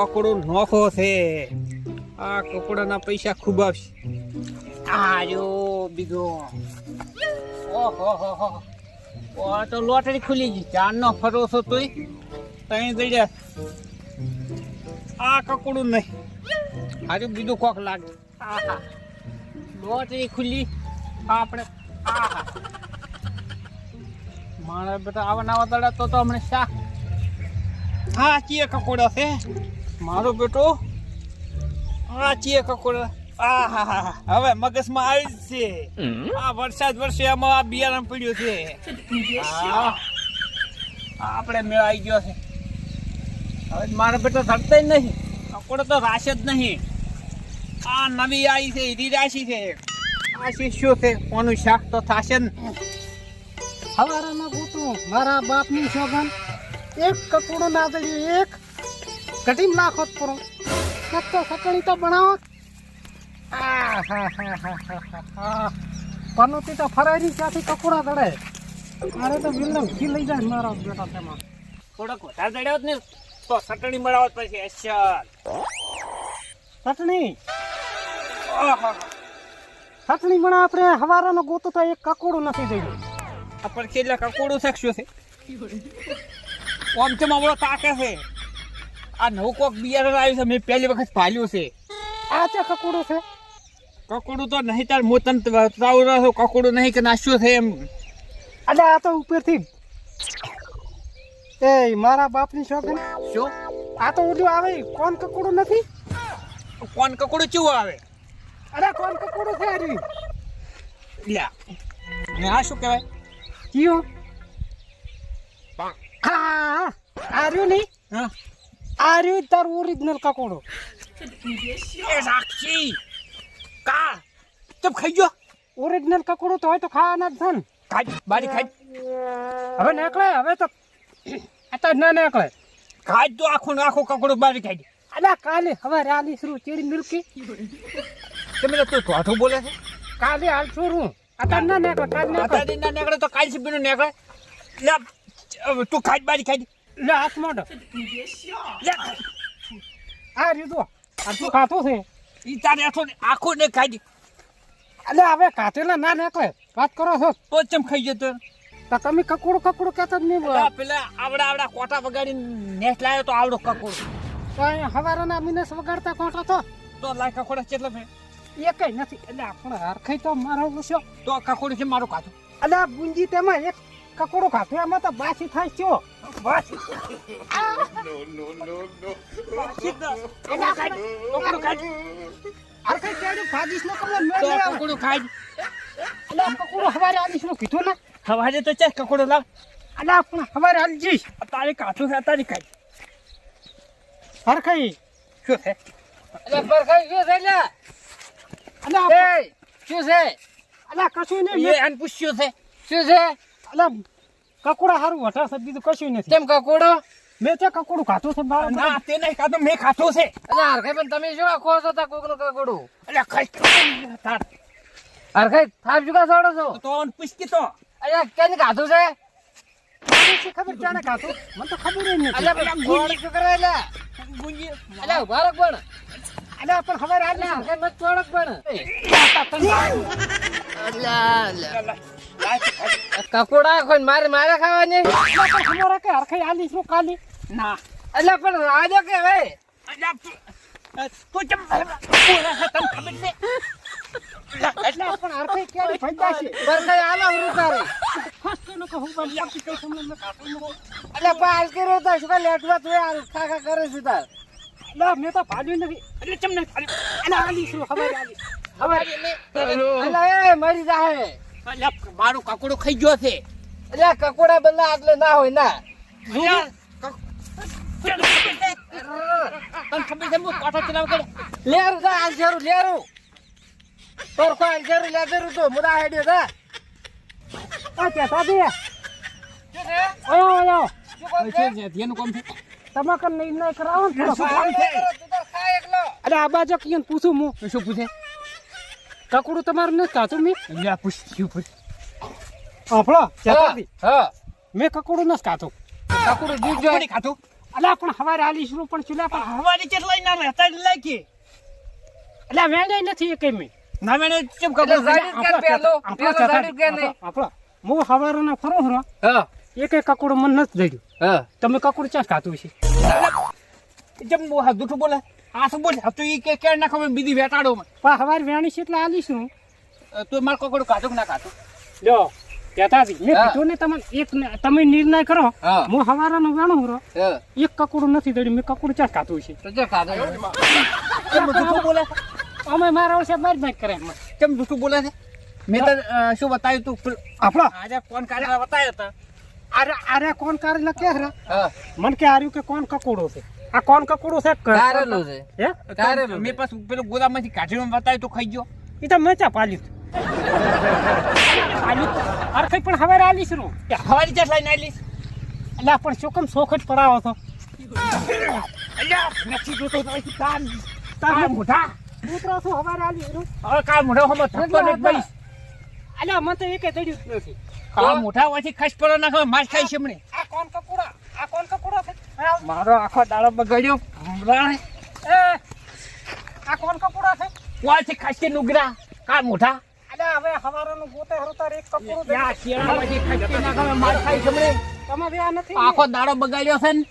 કકડો નોખો છે. આ કકડાના પૈસા ખૂબ આવશે. આ જો બીજો. ઓહો, હો હો ઓ તો લોટરી ખુલી ગઈ. ચારનો ફરો છો તોય? તઈ ગઈ આ કકડું નહીં. આજે બીજું કોક લાગે આહા. લોટરી ખુલી. આપણે, આહા. મારા બેટા આવા નવા દડા તો તો હમણાં શા હા ચીએ કકોડા છે. મારો બેટો? આ ચીએ કકોડા. હવે મગજમાં આવી જ છે. આ વરસાદ વર્ષે આમાં આ બિયારણ પડ્યું છે. આપણે મેળ આવી ગયો છે. હવે મારો બેટો ધરતા જ નહીં. કકોડો તો રાશે જ નહીં. આ નવી આવી છે હીરી રાશી છે. આ શિષ્યો છે? કોનું શાક તો થશે ને હવારામાં ગોતું મારા બાપની શોભન. એક કકડો નાદડ્યું એક કટીમ નાખો જ પૂરો. નક તો સકડી તો બનાવો પનુતી આ હા હા હા હા હા હા પનોતી તો ફરાયની ત્યાંથી કકોડા દડે મારે તો બિલ્ડમ ખી લઈ જાય મારો બેટા તેમાં. થોડોક વધારે દડ્યો જ ને તો સટણી મળાવો જ પછી અસર સટણી સટણી બના આપણે હવારાનો ગોતો તો એક કકોડું નથી દઈ આપણે કેટલા કકોડું શકશું છે? ઓમ તો મામલો તાકે છે? આ નવું કોક બિયારણ આવ્યું છે મેં પહેલી વખત પાલ્યું છે. આ છે કકોડું છે? કકોડું તો નહીં તાર મોતન બતાવું રહ્યો કકોડું નહીં કે નાશ્યું છે એમ. અલે આ તો ઉપરથી. એ મારા બાપની શોખ શું? આ તો ઓલું આવે કોણ કકોડું નથી? કોણ કકોડું ચેવું આવે? અરે કોણ કકોડું છે આરી લ્યા ને આ શું કહેવાય? કયું હા. આર્યું નહીં? હા. આર્યું તાર ઓરિજિનલ કકોડો એ સાક્ષી કા ચપ ખાઈ ગયો ઓરિજિનલ કકોડો તો હોય તો ખાવાના જ છે ને ખાઈ બારી ખાઈ હવે નીકળે હવે તો આ તો ના નીકળે ખાઈ તો આખું આખું કકોડું બારી ખાઈ અલા કાલે હવે રાલી શરૂ ચીડી મિલકી તમે તો ધોઠું બોલે છે કાલે હાલ આ તો ના નીકળે કાલે અત્યારે ના નીકળે તો કાલ સીબીનું નીકળે તું ખાઈ બારી ખાઈ લે હાથ મોઢો. લે. આ રહ્યું તો આ તું ખાતું છે? ઈ તારે આખું આખું ને દી. અલે હવે કાતેલા ના નીકળે. વાત કરો છો? તો ચમ ખાઈ જતો. તો તમે કકડું કકડું કહેતા જ નહીં પેલા પેલા આવડા આવડા કોટા વગાડી નેટ લાયો તો આવડો કકોડ. તો હવારના મિનસ વગાડતા કોટો તો તો લાય કકોડા કેટલો ફે એ કઈ નથી. એટલે આપણે હરખાઈ તો મારો પૂછ્યો તો કકોડ છે મારું કાતું અલે બુંજી તેમાં એક કકોડો ખાતો એમાં તો બાસી થાય છે બસ કકોડ ખાઈ કકોડ ખાઈ હરખાઈ કેડું ખાધીશ ન કરો મેં આવું. કકોડ ખાઈ એટલે કકોડો હવારે આલીશનું કીધું ને. હવારે તો ચાલ કકોડ લાવ. એટલે આપણે હવારે આલી જઈશ તારી કાઠું છે તારી ખાઈ હરખાઈ. શું છે? એટલે બરખાઈ શું છે એટલે એટલે આ- શું છે? આ કશું નહીં એ મેં- આને પૂછ્યું છે. શું છે? એટલે કકોડા સારું વટા છે બીજું કશું નથી. કેમ કકોડો? મેં તે કકોડું ખાતું છે બાર ના તે નહીં ખાધું મેં ખાધું છે. અરે હરખાઈ પણ તમે શું આખો છો તા કોકનું કકોડું? એટલે ખાઈ તાર હરખાઈ થાપ જુગા કા છોડો છો? તો પૂછકી તો. અરે કેને ખાધું છે? ખબર ચાને ખાતું મને તો ખબર જ નથી. અલ્યા પણ ગોળ શું કરે એટલે ગુંજી. અલ્યા ઊભા પણ. એટલે પણ ખબર આ ના હરખાઈ મત છોડક પણ. અલ્યા અલ્યા. કકોડા કોઈ મારે મારે ખાવાની? ખબર કે હરખે આલી શું કાલી ના. એટલે પણ રાજો કે ભાઈ? તું ચમ છે તને ખબર ને એટલે પણ હરખે ક્યારે ફાયદા છે? બરખે આલો ઉરું તારે હસતો ન કહું પણ બાકી કઈ ન કર્યો તો શું લેટવા તું આ ખા ખા કરે છે તાર. ના મેં તો ભાડ્યું નથી. એટલે ચમને એટલે આલી શું? ખબર આલી. અલ્યા એ મરી જાહે. અલ્યા મારું કાકડો ખાઈ ગયો છે. એટલે કકોડા બદલા આટલે ના હોય ના. તને ખબર છે હું કોઠો ચલાવ કરે? લેરું તા આલસેરું લેરું. પરખો આલસેરું લેજેરું તો મુદા હેડ્યો તા આ કે સાબી ઓયો ઓયો ધ્યાન કોમ છે? તમે નહીં કરાવો ને એકલો અરે આ બાજુ કિયન પૂછું હું. શું પૂછે? કકડું તમારું નથી ખાતું મેં? અલ્યા પૂછ પૂછ? આપણો ચેતાથી હા મેં કકડું નથી ખાતું કકોડું ખાતું પણ હવારે આલીશું પણ ચૂલા કેટલાય ના રહેતા નથી મેં. ના કેમ એટલે કે પેલો? પેલો સાઈડ કે નહીં? આપણો હું હવારના ફરો હરો હા. એક એક કકડું મને નથી જડ્યું હા. તમે કકડું ચાં ખાતું છે? જેમ હા જૂઠું બોલે. આ શું બોલ તો ઈ કે કે ના ખબર બીજી વેટાડો પણ હવારે વેણી છે એટલે આલીશું તો માર કોકડો કાઢું ના કાઢું જો કેતાજી મે કીધું ને તમે એક તમે નિર્ણય કરો. હા. હવારાનો વેણો હરો એક કકડું નથી જડ્યું મે કકડું ચાર ખાતું છે. તો જો ખાધો કેમ જૂઠું બોલે? અમે મારા ઓછે માર જ કરે કેમ જૂઠું બોલે છે? મેં તને શું બતાવ્યું તું? આપણો? આજે ફોન કાર્ય બતાવ્યો હતા? અરે અરે કોણ કાર્ય કે મને કે આર્યું કે કોણ કકોડો છે? આ કોણ કકડું છે? કારેલું છે. હે? કારેલું મેં પાછું પેલું ગોદામાંથી કાઢીને બતાવ્યું તો ખાઈ ગયો. એ તો મેચા પાલ્યું. પાલ્યું. કઈ પણ હવે આલીશ રું. કે હવારી ચાટ લઈને આવીશ એટલે પણ શું કેમ જ પડાવો છો? અલ્યા નથી જોતો તો કાન કાન મોઢા. કૂતરો શું હવારે આલીશ રું. હવે કા મોઢા હમ થતો નથી ભાઈ અલ્યા મને તો એકે તડ્યું નથી. કાન મોઢા વાથી ખસ પડો ના ખબર માર ખાઈ છે મને આ કોણ કકોડા છે મારો આખો દાડો બગાડ્યો. ભમરાણ એ આ કોણ કપડા છે? કોણ છે ખાસી નુગરા. કા મોઢા? અરે હવે હવારાનું ગોતે હરતાર એક કપડું દે. યા શિયાળામાંથી પછી ખાસી ના ખબર માર ખાઈ જમણે. તમે બે આ નથી? આખો દાડો બગાડ્યો છે ને.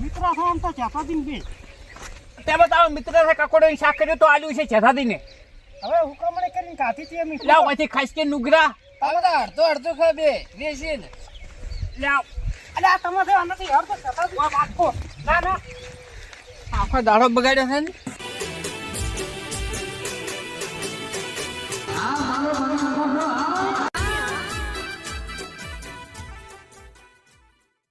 મિત્રો છો તો ચાપા દીન બે. તે બતાવો મિત્ર છે કકોડો શાક કર્યો તો આલ્યું છે છેથાદીને હવે હુકમણી કરીને કાથી છે એમ લાવ પછી ખાસી નુગરા. તમે તો અડધો અડધો ખા બે વેચીને તમે બે આ નથી હરતો ચાપા દીન વાટકો ના ના. આખો દાડો બગાડ્યો છે ને? આ મારો